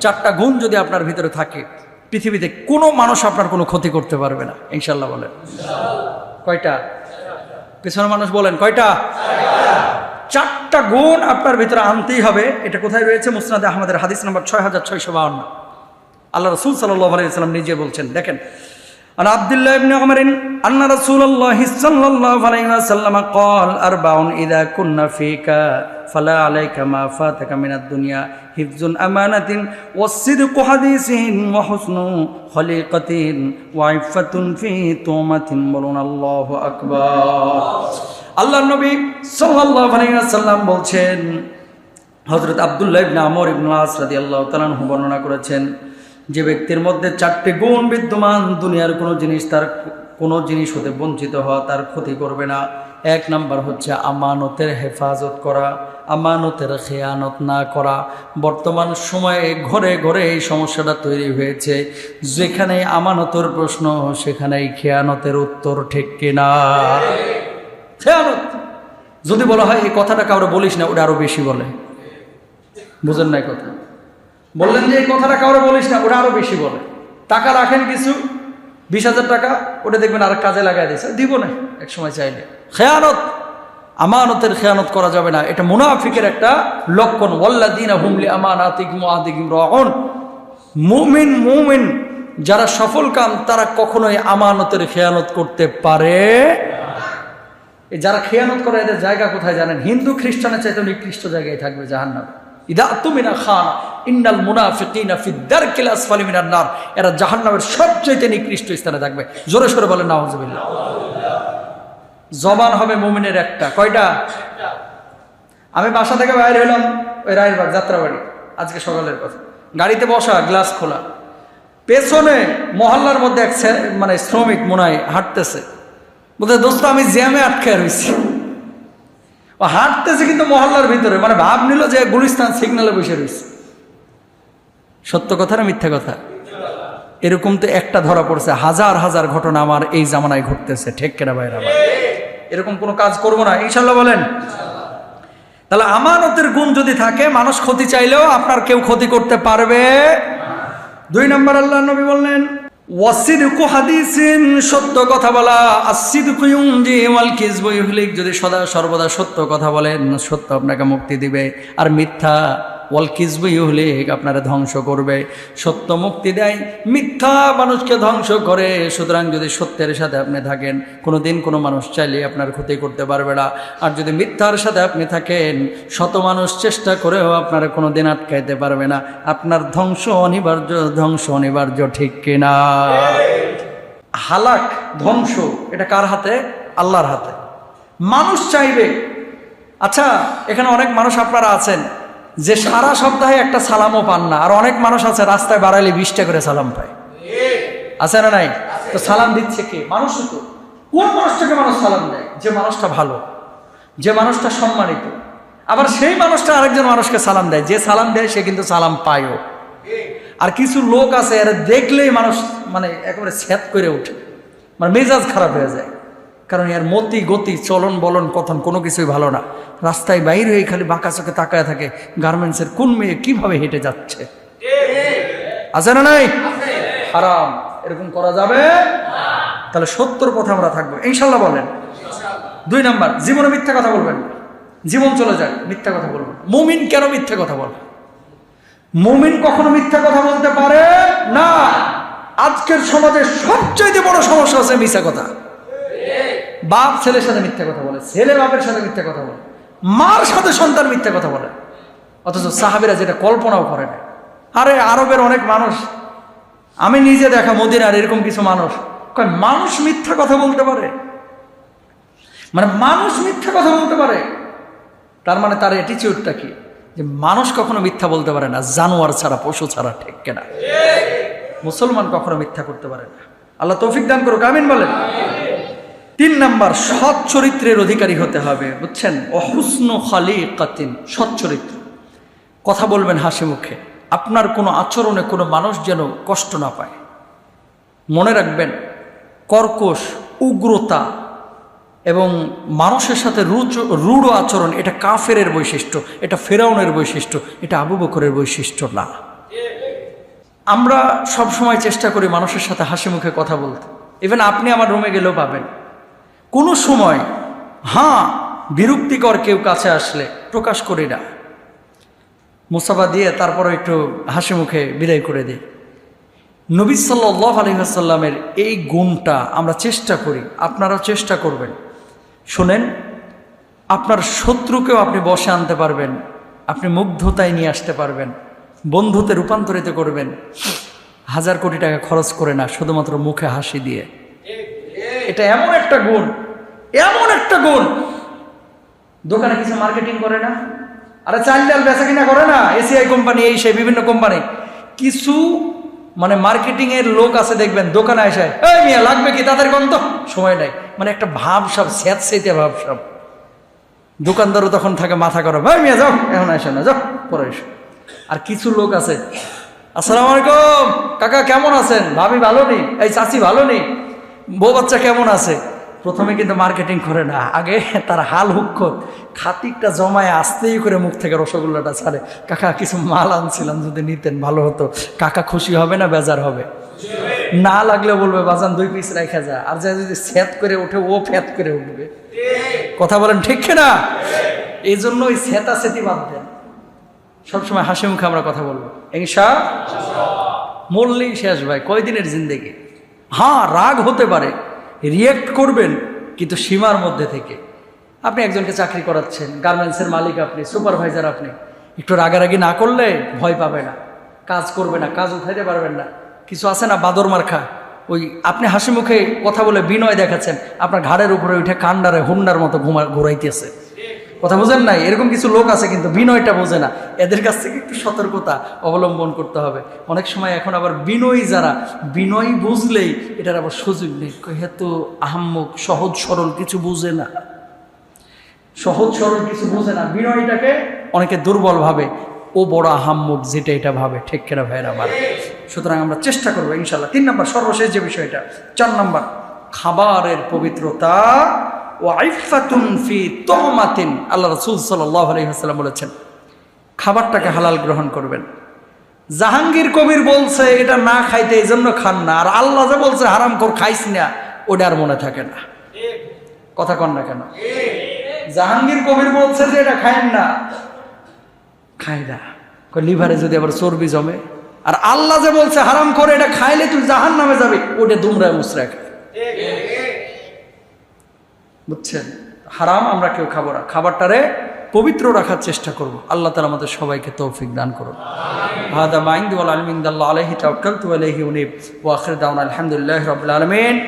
চারটা গুণ যদি আপনার ভিতরে থাকে পৃথিবীতে কোনো মানুষ আপনার কোনো ক্ষতি করতে পারবে না ইনশাল্লাহ বলেন কয়টা পেছনের মানুষ বলেন কয়টা চারটা গুণ আপনার ভিতরে আনতেই হবে এটা কোথায় রয়েছে মুসনাদ আহমদের হাদিস নম্বর ছয় হাজার ছয়শো বাউন্ন আল্লাহ রসুল সাল্লাহ আলাইসাল্লাম নিজে বলছেন দেখেন عن عبد الله بن عمر أن رسول الله صلى الله عليه وسلم قال أربع إذا كنا فيك ফালা আলাইকা মা ফাতাকা মিনাদ দুনিয়া হিফজুল আমানাতিন ওয়াসিদকু হাদিসিন ওয়া হুসনু খলিকাতিন ওয়া ইফাতুন ফি তুমাতিন বলুন আল্লাহ নবী সাল্লাল্লাহু আলাইহি ওয়াসাল্লাম বলছেন, হযরত আব্দুল্লাহ ইবনে আমর ইবনে আস রাদিয়াল্লাহু তাআলা বর্ণনা করেছেন, যে ব্যক্তির মধ্যে চারটি গুণ বিদ্যমান, দুনিয়ার কোনো জিনিস তার কোনো জিনিস হতে বঞ্চিত হওয়া তার ক্ষতি করবে না। এক নাম্বার হচ্ছে আমানতের হেফাজত করা আমানতের খেয়ানত না করা। বর্তমান সময়ে ঘরে ঘরে এই সমস্যাটা তৈরি হয়েছে। যেখানে আমানতের প্রশ্ন, সেখানেই খেয়ানতের উত্তর ঠিক কিনা? খেয়ানত! যদি বলা হয়, এই কথাটা কাউরে বলিস না, ওটা আরও বেশি বলে। বুঝেন না কথা? বললেন যে, এই কথাটা কাউরে বলিস না, ওটা আরও বেশি বলে। টাকা রাখেন কিছু, বিশ হাজার টাকা, ওটা দেখবেন আর কাজে লাগাই দিয়েছে। দিব না এক সময় চাইলে। খেয়ানত! আমানতের খেয়ানত করা যাবে না। এটা মুনাফিকের একটা লক্ষণ। ওয়াল্লাদিন হুমলি আমানাতিক মুআদিকিম রাউন মুমিন মুমিন যারা সফল কাম, তারা কখনোই আমানতের খেয়ানত করতে পারে যারা খেয়ানত করে, এদের জায়গা কোথায় জানেন? হিন্দু খ্রিস্টানের চাইতে নিকৃষ্ট জায়গায় থাকবে জাহান্নামে। ইদা তুমিনা খান, ইন্নাল মুনাফিকিনা এরা জাহান্নামের সবচেয়ে নিকৃষ্ট স্থানে থাকবে। জোরে সোরে বলেন, নাউজুবিল্লাহ। জবান হবে মুমিনের একটা। কয়টা? আমি বাসা থেকে বাইরে হলাম ওই রায়েরবাগ, যাত্রাবাড়ি, আজকে সকালের কথা গাড়িতে বসা, গ্লাস খোলা। পেছনে মহল্লার মধ্যে এক মানে শ্রমিক মনে হয় হাঁটতেছে। বলতে দোস্ত, আমি জ্যামে আটকে রয়েছি ও হাঁটতেছে কিন্তু মহল্লার ভিতরে। মানে ভাব নিল যে গুলিস্তান সিগনালে বসে রয়েছে সত্য কথা না মিথ্যা কথা? এরকম তো একটা ধরা পড়ছে। হাজার হাজার ঘটনা আমার এই জামানায় ঘটতেছে। ঠেক কেনা বাইরে আমার এরকম কোনো কাজ করব না। ইনশাল্লাহ বলেন। তাহলে আমানতের গুণ যদি থাকে, মানুষ ক্ষতি চাইলেও আপনার কেউ ক্ষতি করতে পারবে দুই নম্বর আল্লাহ নবী বললেন সত্য কথা বলা। যদি সদা সর্বদা সত্য কথা বলেন, সত্য আপনাকে মুক্তি দিবে। আর মিথ্যা ওয়াল কিযবু ইহলিক আপনারা ধ্বংস করবে। সত্য মুক্তি দেয়, মিথ্যা মানুষকে ধ্বংস করে। সুতরাং যদি সত্যের সাথে আপনি থাকেন কোনো দিন কোনো মানুষ চাইলে আপনার ক্ষতি করতে পারবে না। আর যদি মিথ্যার সাথে আপনি থাকেন, শত মানুষ চেষ্টা করেও আপনারা কোনো দিন আটকাইতে পারবে না। আপনার ধ্বংস অনিবার্য ধ্বংস অনিবার্য, ঠিক কিনা? হালাক, ধ্বংস, এটা কার হাতে? আল্লাহর হাতে। মানুষ চাইবে। আচ্ছা এখানে অনেক মানুষ আপনারা আছেন। যে সারা সপ্তাহে একটা সালামও পান না। আর অনেক মানুষ আছে রাস্তায় বাড়াইলে বিশটা করে সালাম পায়। আছে না নাই? তো সালাম দিচ্ছে কে? মানুষ তো। কোন মানুষটাকে মানুষ সালাম দেয়? যে মানুষটা ভালো, যে মানুষটা সম্মানিত। আবার সেই মানুষটা আরেকজন মানুষকে সালাম দেয়। যে সালাম দেয়, সে কিন্তু সালাম পায়ও। আর কিছু লোক আছে, এরা দেখলেই মানুষ মানে একেবারে ছ্যাত করে ওঠে। মানে মেজাজ খারাপ হয়ে যায়। কারণ এর মতি, গতি, চলন, বলন, কথন কোনো কিছুই ভালো না। রাস্তায় বাইর হয়ে খালি বাঁকা চোখে তাকায় থাকে, গার্মেন্টসের কোন মেয়ে কীভাবে হেঁটে যাচ্ছে? আছে না নাই? হারাম। এরকম করা যাবে? তাহলে সত্তর পথে আমরা থাকব। ইনশাল্লাহ বলেন। দুই নাম্বার, জীবনে মিথ্যা কথা বলবেন। জীবন চলে যায়, মিথ্যা কথা বলবেন। মুমিন কেন মিথ্যা কথা বলে? মুমিন কখনো মিথ্যা কথা বলতে পারে না। আজকের সমাজে সবচাইতে বড় সমস্যা আছে মিথ্যা কথা। বাপ ছেলের সাথে মিথ্যা কথা বলে, ছেলে বাপের সাথে মিথ্যা কথা বলে, মার সাথে সন্তান মিথ্যা কথা বলে। অথচ সাহাবিরা যেটা কল্পনাও করে না আরে আরবের অনেক মানুষ, আমি নিজে দেখা মদিনার এরকম কিছু মানুষ মানুষ মিথ্যা কথা বলতে পারে? মানে মানুষ মিথ্যা কথা বলতে পারে। তার মানে তার অ্যাটিচিউডটা কি? যে মানুষ কখনো মিথ্যা বলতে পারে না, জানোয়ার ছাড়া, পশু ছাড়া, ঠিক কেনা? মুসলমান কখনো মিথ্যা করতে পারে না। আল্লাহ তৌফিক দান করুক, আমিন বলেন। তিন নাম্বার, সৎ চরিত্রের অধিকারী হতে হবে, বুঝছেন? অহুসন খালি কাতিন সৎ চরিত্র। কথা বলবেন হাসি মুখে। আপনার কোনো আচরণে কোনো মানুষ যেন কষ্ট না পায়। মনে রাখবেন, কর্কশ, উগ্রতা এবং মানুষের সাথে রুচ, রূঢ় আচরণ, এটা কাফেরের বৈশিষ্ট্য, এটা ফেরাউনের বৈশিষ্ট্য, এটা আবু বকরের বৈশিষ্ট্য না। আমরা সব সময় চেষ্টা করি মানুষের সাথে হাসি মুখে কথা বলতে। ইভেন আপনি আমার রুমে গেলেও পাবেন। কোনো সময় হ্যাঁ বিরক্তিকর কেউ কাছে আসলে প্রকাশ করি না। মুসাফা দিয়ে তারপরে একটু হাসি মুখে বিদায় করে দিই। নবী সাল্লাহ আলহিহাসাল্লামের এই গুণটা আমরা চেষ্টা করি, আপনারাও চেষ্টা করবেন। শোনেন, আপনার শত্রুকেও আপনি বসে আনতে পারবেন, আপনি মুগ্ধতায় নিয়ে আসতে পারবেন, বন্ধুতে রূপান্তরিত করবেন। হাজার কোটি টাকা খরচ করে না, শুধুমাত্র মুখে হাসি দিয়ে। এটা এমন একটা গুণ এমন একটা গুণ। দোকানে কিছু মার্কেটিং করে না। আরে চাল ডাল বেচা কিনা করে না। এসিআই কোম্পানি এই সেই বিভিন্ন কোম্পানি কিছু মানে মার্কেটিং এর লোক আছে, দেখবেন, দোকানে এসে, এই মিয়া, লাগবে কি তাদের গন্ত সময় নাই। মানে একটা ভাব সব স্যাঁত ভাব সব। দোকানদারও তখন থাকে, মাথা করো ভাই মিয়া, যাও, এখন আসে না, যাও, পরে এসো। আর কিছু লোক আছে, আসসালামু আলাইকুম, কাকা কেমন আছেন? ভাবি ভালো নেই এই চাচি ভালো নেই বউ বাচ্চা কেমন আছে? প্রথমে কিন্তু মার্কেটিং করে না, আগে তার হাল হুক্ষ খাতিকটা জমায় আসতেই করে মুখ থেকে রসগোল্লাটা ছাড়ে। কাকা, কিছু মাল আনছিলাম যদি নিতেন, ভালো হতো। কাকা খুশি হবে না বেজার হবে? না লাগলে বলবে, বাজান, দুই পিস রেখে যা। আর যা যদি স্যাত করে ওঠে, ও ফ্যাত করে উঠবে। কথা বলেন ঠিক না এই জন্য ওই স্যাতা সেতি বাদ দেন। সবসময় হাসি মুখে আমরা কথা বলব। ইংসা মরলেই শেষ ভাই, কয়দিনের জিন্দেগি? হ্যাঁ রাগ হতে পারে। রিয়েক্ট করবেন কিন্তু সীমার মধ্যে থেকে। আপনি একজনকে চাকরি করাচ্ছেন গার্মেন্টসের মালিক আপনি সুপারভাইজার আপনি। একটু রাগারাগি না করলে ভয় পাবে না। কাজ করবে না, কাজ উঠাইতে পারবেন না। কিছু আছে না বাদর মার্খা? ওই আপনি হাসি মুখে কথা বলে বিনয় দেখাচ্ছেন, আপনার ঘাড়ের উপরে উঠে কান্ডারে হুন্ডার মতো ঘুমা ঘুরাইতেছে। কথা বোঝেন নাই? এরকম কিছু লোক আছে কিন্তু বিনয়টা বোঝে না। এদের কাছ থেকে একটু সতর্কতা অবলম্বন করতে হবে। অনেক সময় এখন আবার বিনয়ী যারা, বিনয় বুঝলেই এটার আবার সুযোগ নেই। হেতু আহাম্মক, সহজ সরল কিছু বুঝে না। সহজ সরল কিছু বুঝে না। বিনয়টাকে অনেকে দুর্বল ভাবে। ও বড় আহাম্মক যেটা এটা ভাবে। ঠিক কেনা ভাইয়ের আমার? সুতরাং আমরা চেষ্টা করব ইনশাল্লাহ তিন নম্বর, সর্বশেষ যে বিষয়টা, চার নম্বর, খাবারের পবিত্রতা আল্লাহ রসুল সাল্লাহ বলেছেন, খাবারটাকে হালাল গ্রহণ করবেন। জাহাঙ্গীর কবির বলছে, এটা না খাইতে এই জন্য খান না। আর আল্লাহ যে বলছে, হারাম কর খাইস না। ওটা আর মনে থাকে না। কথা কন না কেন? জাহাঙ্গীর কবির বলছে যে, এটা খাইন না। খাই না। লিভারে যদি আবার চর্বি জমে। আর আল্লাহ যে বলছে, হারাম করে এটা খাইলে তুই জাহান নামে যাবে। ওটা দুমরায় মুসরা খায়। বুঝছেন? হারাম আমরা কেউ খাব না। খাবারটারে পবিত্র রাখার চেষ্টা করব। আল্লাহ তালা আমাদের সবাইকে তৌফিক দান করুন। হাদা মাইন্দ আলমিন্দাল্লাহ আলহি উনিব। ওয়া দাউন আলহামদুলিল্লাহি রাব্বিল আলামিন।